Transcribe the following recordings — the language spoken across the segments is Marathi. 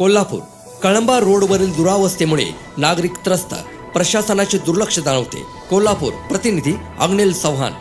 कोल्हापूर कळंबा रोडवरील दुरावस्थेमुळे नागरिक त्रस्त प्रशासनाचे दुर्लक्ष जाणवते. कोल्हापूर प्रतिनिधी अग्नेल चव्हाण.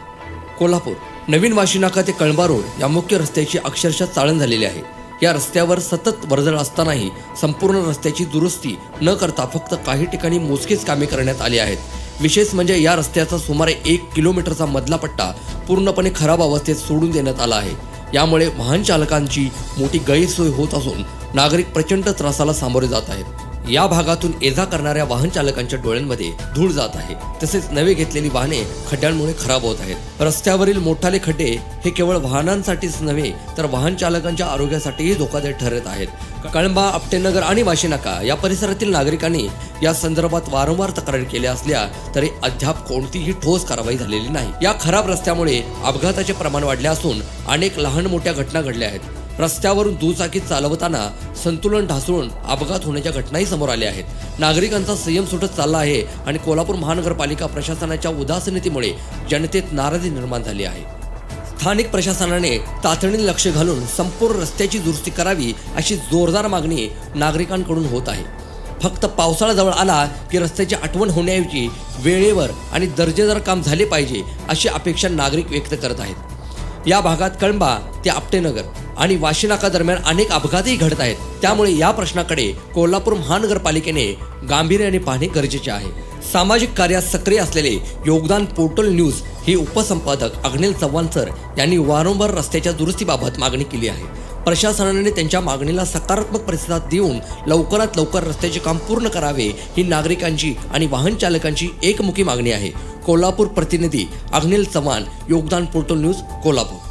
कोल्हापूर नवीन वाशीनाका ते कळंबा रोड या मुख्य रस्त्याची अक्षरशः चाळण झालेली आहे. या रस्त्यावर सतत वर्दळ असतानाही संपूर्ण रस्त्याची दुरुस्ती न करता फक्त काही ठिकाणी मोजकीच कामे करण्यात आली आहेत. विशेष म्हणजे या रस्त्याचा सुमारे एक किलोमीटरचा मधला पट्टा पूर्णपणे खराब अवस्थेत सोडून देण्यात आला आहे. यामुळे वाहन चालकांची मोठी गैरसोय होत असून नागरिक प्रचंड त्रासाला सामोरे जात आहेत. या भागातून ये जा करणाऱ्या वाहन चालकांच्या डोळ्यांमध्ये धूळ जात आहे. तसेच नवे घेतलेली वाहने खड्ड्यांमुळे खराब होत आहेत. रस्त्यावरील मोठाले खड्डे हे केवळ वाहनांसाठीच नव्हे तर वाहन चालकांच्या आरोग्यासाठीही धोकादायक ठरत आहेत. कळंबा आपटेनगर आणि वाशीनाका या परिसरातील नागरिकांनी या संदर्भात वारंवार तक्रारी केल्या असल्या तरी अद्याप कोणतीही ठोस कारवाई झालेली नाही. या खराब रस्त्यामुळे अपघाताचे प्रमाण वाढले असून अनेक लहान मोठ्या घटना घडल्या आहेत. रस्त्यावरून दुचाकी चालवताना संतुलन ढासळून अपघात होण्याच्या घटनाही समोर आल्या आहेत. नागरिकांचा संयम सुटत चालला आहे आणि कोल्हापूर महानगरपालिका प्रशासनाच्या उदासीनतेमुळे जनतेत नाराजी निर्माण झाली आहे. स्थानिक प्रशासनाने तातडीने लक्ष घालून संपूर्ण रस्त्याची दुरुस्ती करावी अशी जोरदार मागणी नागरिकांकडून होत आहे. फक्त पावसाळा जवळ आला की रस्त्याची आठवण होण्याऐवजी वेळेवर आणि दर्जेदार काम झाले पाहिजे अशी अपेक्षा नागरिक व्यक्त करत आहेत. या भागात कळंबा ते आपटेनगर आणि वाशीनाका दरम्यान अनेक अपघातही घडत आहेत. त्यामुळे या प्रश्नाकडे कोल्हापूर महानगरपालिकेने गांभीर्याने पाहणे गरजेचे आहे. सामाजिक कार्यात सक्रिय असलेले योगदान पोर्टल न्यूज हे उपसंपादक अग्नेल चव्हाण सर यांनी वारंवार रस्त्याच्या दुरुस्तीबाबत मागणी केली आहे. प्रशासनाने त्यांच्या मागणीला सकारात्मक प्रतिसाद देऊन लवकरात लवकर रस्त्याचे काम पूर्ण करावे ही नागरिकांची आणि वाहन चालकांची एकमुखी मागणी आहे. कोल्हापूर प्रतिनिधी अग्नेल चव्हाण योगदान पोर्टल न्यूज कोल्हापूर.